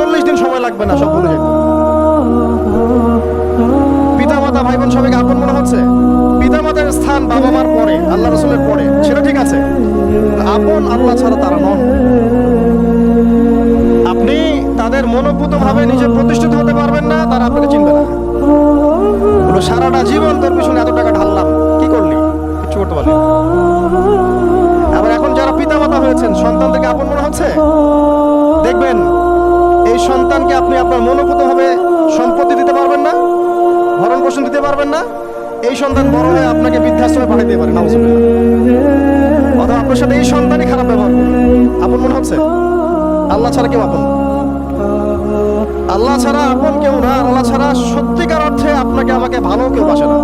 চল্লিশ দিন সময় লাগবে না সব ভুলে পিতা মাতা ভাই বোন সবাইকে আপন মনে হচ্ছে? পিতা মাতার স্থান বাবা মার পরে, আল্লাহ রসুলের পরে। সেটা ঠিক আছে। আপন আল্লাহ ছাড়া তারা নন। আপনি তাদের মনোভূত ভাবে নিজে প্রতিষ্ঠিত হতে পারবেন না, তারা আপনাকে চিনবে না। সারাটা জীবন তোর পিছনে এত টাকা ঢাললাম। কি করলি? কিছু করতে পারলি আবার এখন যারা পিতা মাতা হয়েছেন, সন্তানদেরকে আপন মনে হচ্ছে? সন্তানকে আপনি আপনার মনোভূত ভাবে সম্পত্তি দিতে পারবেন না, ভরণ পোষণ দিতে পারবেন না, এই সন্তান বড় হয়ে আপনাকে বৃদ্ধাশ্রমে পাঠিয়ে দিতে পারে, নাউজুবিল্লাহ। অথবা আপনার সাথে এই সন্তানই খারাপ ব্যবহার আপন মনে হচ্ছে? আল্লাহ ছাড়া কেউ আপন আল্লাহ ছাড়া আপন কেউ না আল্লাহ ছাড়া সত্যিকার অর্থে আপনাকে আমাকে ভালো কেউ বাসে না।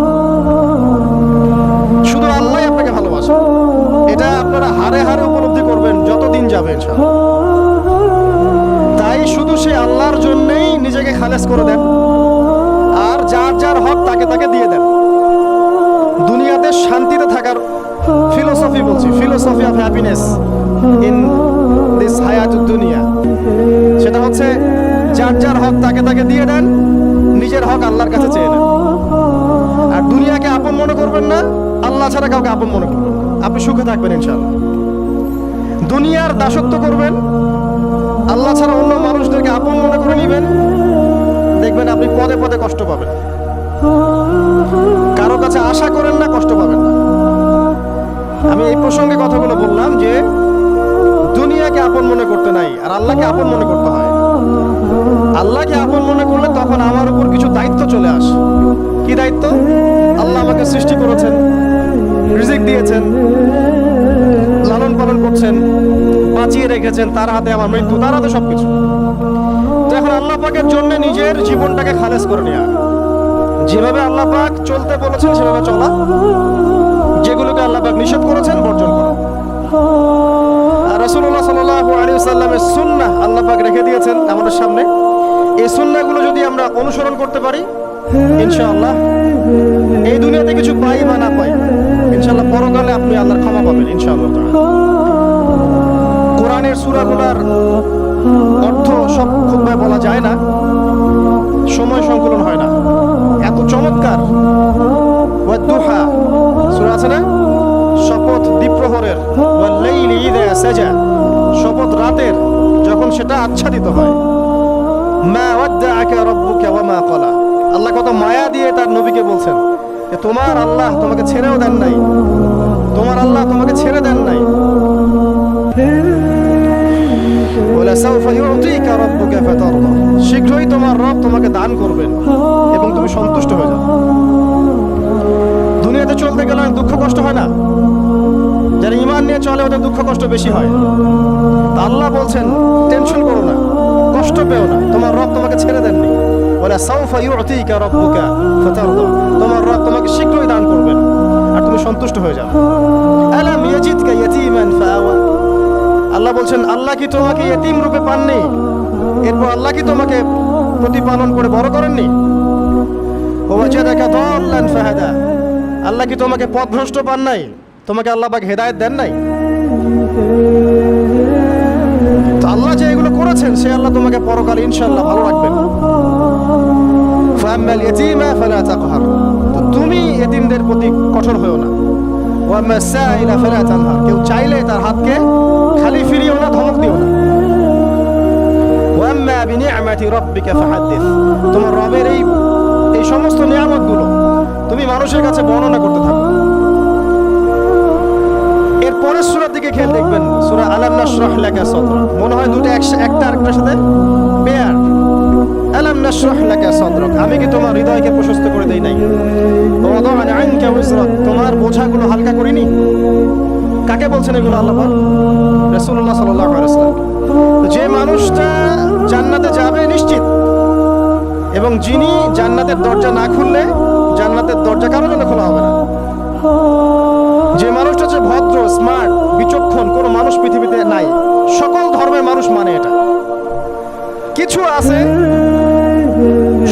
যার যার হক তাকে তাকে দিয়ে দেন, নিজের হক আল্লাহর কাছে চেয়ে নেন। আর দুনিয়াকে আপন মনে করবেন না, আল্লাহ ছাড়া কাউকে আপন মনে করবেন আপনি সুখে থাকবেন ইনশাআল্লাহ। দুনিয়ার দাসত্ব করবেন, আল্লাহ ছাড়া অন্য মানুষদেরকে আপন মনে করে নেবেন, দেখবেন আপনি পদে পদে কষ্ট পাবেন। কারও কাছে আশা করেন না, কষ্ট পাবেন না। আমি এই প্রসঙ্গে কথাগুলো বললাম যে, দুনিয়াকে আপন মনে করতে নাই, আর আল্লাহকে আপন মনে করতে হয়। আল্লাহকে আপন মনে করলে তখন আমার উপর কিছু দায়িত্ব চলে আসে। কি দায়িত্ব? আল্লাহ আমাকে সৃষ্টি করেছেন, রিজিক দিয়েছেন, লালন পালন করছেন, বাঁচিয়ে রেখেছেন, তার হাতে আমার মৃত্যু, তার হাতে সবকিছু। তো এখন আল্লাহ পাকের জন্য নিজের জীবনটাকে খালেজ করে নেওয়া যেভাবে আল্লাহ পাক চলতে বলেছেন, সেভাবে চলা। যেগুলোকে আল্লাহ পাক নিষেধ করেছেন, বর্জন করা। আর রাসূলুল্লাহ সাল্লাল্লাহু আলাইহি সাল্লামের সুন্নাহ আল্লাহ পাক রেখে দিয়েছেন আমাদের সামনে। এই সুন্নাহগুলো যদি আমরা অনুসরণ করতে পারি, ইনশাআল্লাহ, এই দুনিয়াতে কিছু পাই বা না পাই, ইনশাআল্লাহ পরকালে আপনি আল্লাহর ক্ষমা পাবেন, ইনশাআল্লাহ। কোরআনের সূরাগুলোর অর্থ সব খুতবায় বলা যায় না, সময় সংকলন হয় না। এত চমৎকার। ওয়াদ্দুহা সূরা আছে না? শপথ দ্বীপ্রহরের ওয়াল্লাইলি ইযা সাজা। শপথ রাতের, যখন সেটা আচ্ছাদিত হয়। মা ওয়াদ্দাআকা রাব্বুকা ওয়া মা ক্বালা। আল্লাহ কত মায়া দিয়ে তার নবীকে বলছেন তোমার আল্লাহ তোমাকে ছেড়েও দেন নাই। তোমার আল্লাহ তোমাকে ছেড়ে দেন নাই। শীঘ্রই তোমার রব তোমাকে দান করবেন এবং তুমি সন্তুষ্ট হয়ে যাবে দুনিয়াতে চলতে গেলে অনেক দুঃখ কষ্ট হয় না? যারা ইমান নিয়ে চলে, ওদের দুঃখ কষ্ট বেশি হয়। তা আল্লাহ বলছেন, টেনশন করো না। কষ্ট পেও না। তোমার রব তোমাকে ছেড়ে দেননি। ওলা সাউফা ইউতিকা রাব্বুকা ফাতারদা। তোমার রব তোমাকে শীঘ্রই দান করবেন। আর তুমি সন্তুষ্ট হয়ে যাও। আলাম ইয়াজিদকা ইয়াতীমান ফাআওয়া। আল্লাহ বলছেন, আল্লাহ কি তোমাকে ইয়েতিম রূপে পাননি? এরপর আল্লাহ কি তোমাকে প্রতিপালন করে বড় করেননি? ওয়াজাদাকা দাল্লান ফাহাদা। আল্লাহ কি তোমাকে পথভ্রষ্ট পান নাই? তোমাকে আল্লাহ পাক হেদায়েত দেন নাই? আল্লাহ যে এগুলো করেছেন, সে আল্লাহ তোমাকে পরকালে ইনশাআল্লাহ ভালো রাখবেন। তো তুমি এতিমদের প্রতি কঠোর হয়েও না। কেউ চাইলে তার হাতকে খালি ফিরিও না, ধমক দিও না। তোমার রবের এই এই সমস্ত নিয়ামতগুলো তুমি মানুষের কাছে বর্ণনা করতে থাকো। এর পরের সূরার দিকে খেয়াল দেখবেন সূরা আলাম লাকা মনে হয় দুটো একটা আরেকটার সাথে পেয়ার আলাম লাকা আমি কি তোমার হৃদয়কে প্রশস্ত করে দেই নাই? তোমার বোঝাগুলো হালকা কাকে বলছেন এগুলো আল্লাহ রাসূলুল্লাহ সাল্লাল্লাহু আলাইহি ওয়াসাল্লাম। যে মানুষটা জান্নাতে যাবে নিশ্চিত। এবং যিনি জান্নাতের দরজা না খুললে জান্নাতের দরজা কারোর জন্য খোলা হবে না। যে মানুষটা হচ্ছে ভদ্র স্মার্ট বিচক্ষণ মানুষ পৃথিবীতে নাই। সকল ধর্মের মানুষ মানে এটা। কিছু আছে,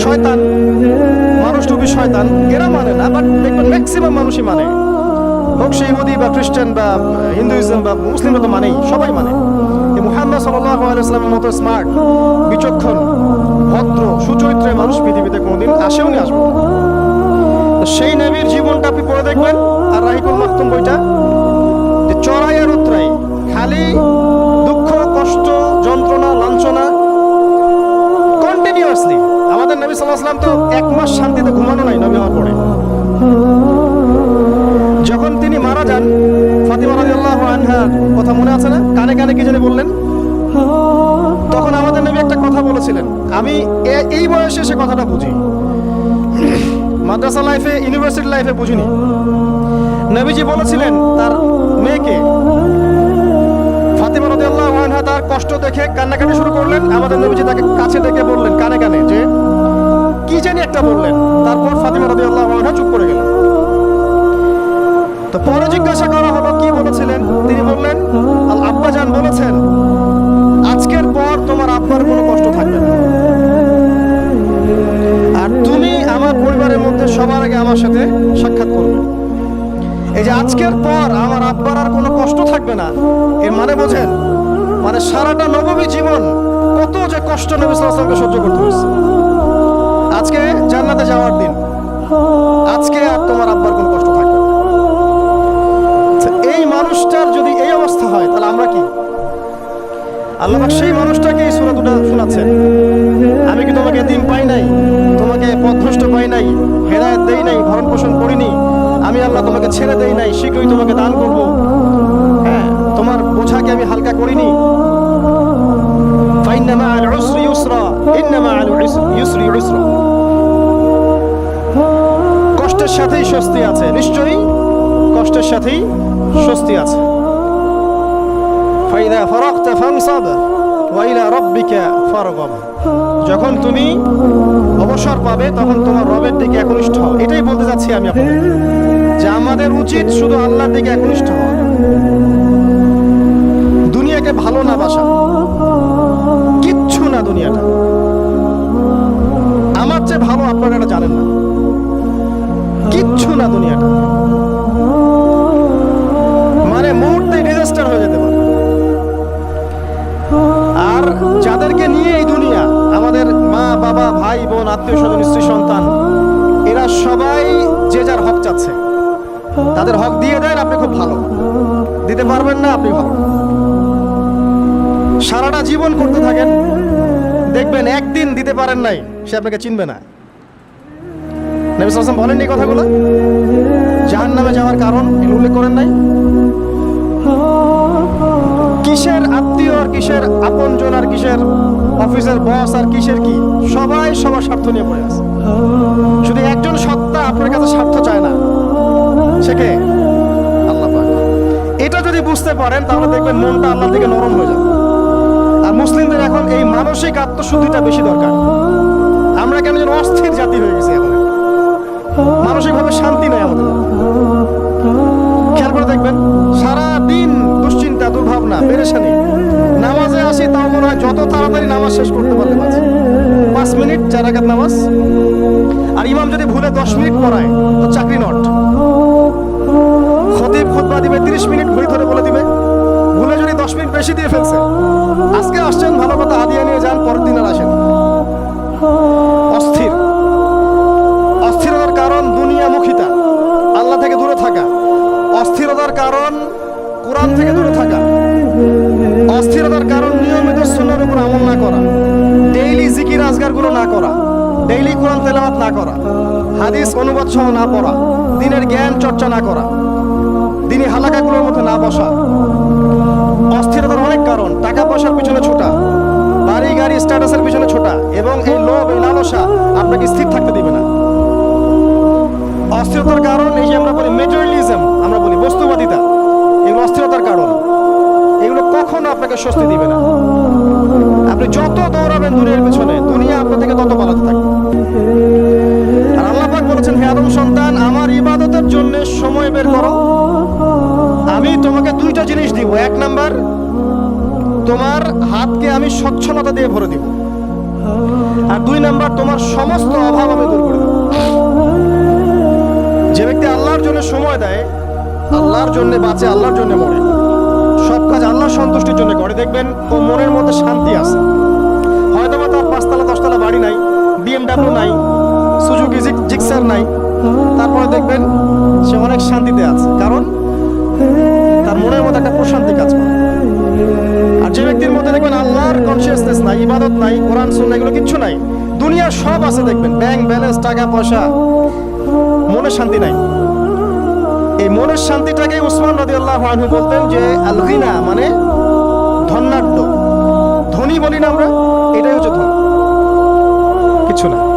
শয়তান। মানুষ টুপি শয়তান, এরা মানে না বাট দেখবেন ম্যাক্সিমাম মানুষই মানে। হোক সে ইহুদি বা খ্রিস্টান বা হিন্দুইজম বা মুসলিমরা তো মানেই, সবাই মানে। মুহাম্মদ সাল্লাহ আলাইসলামের মতো স্মার্ট বিচক্ষণ, ভদ্র, সুচরিত্রে মানুষ পৃথিবীতে কোনোদিন আসেও নি, আসবে সেই নবীর জীবনটা আপনি পড়ে দেখবেন, আর রাহিকুল মাহতুম বইটা খালি দুঃখ, কষ্ট, যন্ত্রণা, লাঞ্ছনা কন্টিনিউয়াসলি আমাদের নবী সাল্লাহ সাল্লাম তো এক মাস শান্তিতে ঘুমানো নাই নবী হওয়ার পরে। যখন তিনি মারা যান, ফাতিমা রাদিয়াল্লাহু আনহার কথা মনে আছে না? কানে কানে কি জানি বললেন? তখন আমাদের নবী একটা কথা বলেছিলেন। আমি এই বয়সে সে কথাটা বুঝি। মাদ্রাসা লাইফে ইউনিভার্সিটি লাইফে বুঝিনি। নবীজি বলেছিলেন, তার মেয়েকে তার কষ্ট দেখে কান্নাকাটি শুরু করলেন। আমাদের নবীজি তাকে কাছে ডেকে বললেন, কানে কানে, যে, কি জানি একটা বললেন? তারপর ফাতিমা রাদিয়াল্লাহু আনহা চুপ করে গেলেন। তো পরে জিজ্ঞাসা করা হলো, কি বলেছিলেন? তিনি বললেন, আল আব্বাজান বলেছেন, আজকের পর তোমার আব্বার কোনো কষ্ট থাকবে না। আর তুমি আমার পরিবারের মধ্যে সবার আগে আমার সাথে সাক্ষাৎ করবে। এই যে আজকের পর আমার আব্বার আর কোনো কষ্ট থাকবে না, এর মানে বোঝেন মানে সারাটা নবমী জীবন কত যে কষ্ট নবী আলাইহি সহ্য করতে হয়েছে। আজকে জান্নাতে যাওয়ার দিন। আজকে আর তোমার আব্বার কোনো কষ্ট থাকবে আচ্ছা, এই মানুষটার যদি এই অবস্থা হয় তাহলে আমরা কি? আল্লাহ সেই মানুষটাকে এই সূরা দুটো শোনাচ্ছেন। আমি কি তোমাকে দিন পাই নাই? তোমাকে পথভ্রষ্ট পাই নাই? হেদায়েত দেই নাই? ভরণ পোষণ করিনি? আমি আল্লাহ তোমাকে ছেড়ে দেই নাই? শীঘ্রই তোমাকে দান করব। তোমার বোঝাকে আমি হালকা করিনি। কষ্টের সাথেই স্বস্তি আছে, নিশ্চয়ই কষ্টের সাথেই স্বস্তি আছে। যখন তুমি অবসর পাবে, তখন তোমার রবের দিকে একনিষ্ঠ হও। এটাই বলতে চাচ্ছি আমি আপনাদের। যে আমাদের উচিত, শুধু আল্লাহর দিকে একনিষ্ঠ হওয়া। দুনিয়াকে ভালো না বাসা। কিচ্ছু না দুনিয়াটা। আমার চেয়ে ভালো আপনারা জানেন না। কিচ্ছু না দুনিয়াটা। মানে মুহূর্তে ডিজাস্টার হয়ে যেতে পারে। আর যাদেরকে নিয়ে এই দুনিয়া, আমাদের মা, বাবা, ভাই, বোন, আত্মীয় স্বজন, স্ত্রী, সন্তান, এরা সবাই যে যার হক চাচ্ছে। তাদের হক দিয়ে দেন, আপনি খুব ভালো। দিতে পারবেন না, আপনি ভালো। সারাটা জীবন করতে থাকেন, দেখবেন একদিন দিতে পারেন নাই, সে আপনাকে চিনবে না। নবী বলেন এই কথাগুলো? জাহান নামে যাওয়ার কারণ উল্লেখ করেন নাই? কিসের আত্মীয় আর কিসের আপনজন আর কিসের অফিসের বস আর কিসের কি? সবাই সবার স্বার্থ নিয়ে পড়ে আছে। শুধু একজন সত্তা আপনার কাছে স্বার্থ চায় না, সে কে? আল্লাহ এটা যদি বুঝতে পারেন, তাহলে দেখবেন মনটা আল্লাহর দিকে নরম হয়ে যাবে। আর মুসলিমদের এখন এই মানসিক আত্মশুদ্ধিটা বেশি দরকার। আমরা কেন যেন অস্থির জাতি হয়ে গেছি এখন। মানসিকভাবে শান্তি নেই আমাদের। খেয়াল করে দেখবেন সারা দিন দুশ্চিন্তা, দুর্ভাবনা, পেরেশানি। নামাজে আসি তাও মনে হয় যত তাড়াতাড়ি নামাজ শেষ করতে পারলে বাঁচি পাঁচ মিনিট, চার রাকাত নামাজ। আর ইমাম যদি ভুলে দশ মিনিট পড়ায়, তো চাকরি নট। খতিব খুতবা দিবে, তিরিশ মিনিট ঘড়ি ধরে বলে দিবে। দশ মিনিট বেশি দিয়ে ফেলছে। আজকে আসছেন ভালো কথা হাদিয়া নিয়ে যান, পরের দিন আর আসেন। অস্থির। অস্থিরতার কারণ দুনিয়ামুখিতা। আল্লাহ থেকে দূরে থাকা। অস্থিরতার কারণ কোরআন থেকে দূরে থাকা। অস্থিরতার কারণ নিয়মিত সুন্নার উপর আমল না করা। ডেইলি জিকির আজগারগুলো না করা। ডেইলি কোরআন তেলাওয়াত না করা। হাদিস অনুবাদ সহ না পড়া। দিনের জ্ঞান চর্চা না করা। দিনী হালাকাগুলোর মধ্যে না বসা। সমস্যা আপনাকে স্থির থাকতে দিবে না। অস্থিরতার কারণ এই যে আমরা বলি মেটেরিয়ালিজম আমরা বলি বস্তুবাদিতা, এগুলো অস্থিরতার কারণ। এগুলো কখনো আপনাকে স্বস্তি দিবে না। আপনি যত দৌড়াবেন দুনিয়ার পেছনে, দুনিয়া আপনার থেকে তত পালাতে থাকবে। আর আল্লাহ পাক বলেছেন, হে আদম সন্তান, আমার ইবাদতের জন্য সময় বের করো। আমি তোমাকে দুইটা জিনিস দিব। এক নাম্বার, তোমার হাতকে আমি স্বচ্ছলতা দিয়ে ভরে দিব। আর দুই নাম্বার, তোমার সমস্ত অভাব আমি দূর করে যে ব্যক্তি আল্লাহর জন্য সময় দেয়, আল্লাহর জন্য বাঁচে, আল্লাহর জন্য মরে। সব কাজ আল্লাহর সন্তুষ্টির জন্য করে। দেখবেন, ও মনের মধ্যে শান্তি আছে। হয়তো বা তার পাঁচতলা, দশতলা বাড়ি নাই বিএমডাব্লিউ নাই সুজুকি জিক্সার নাই। তারপরে দেখবেন, সে অনেক শান্তিতে আছে। কারণ, তার মনের মধ্যে একটা প্রশান্তি কাজ করে। আর যে ব্যক্তির মধ্যে দেখবেন আল্লাহর ইবাদত নাই, কোরআন সুন্না এগুলো কিচ্ছু নাই। দুনিয়ার সব আছে, দেখবেন। ব্যাংক ব্যালেন্স, টাকা পয়সা মনে শান্তি নাই। এই মনের শান্তিটাকে উসমান রাদি আল্লাহ আনহু বলতেন যে আলহিনা মানে ধন্যাঢ্য ধনী বলি না আমরা, এটাই হচ্ছে ধন। কিছু না।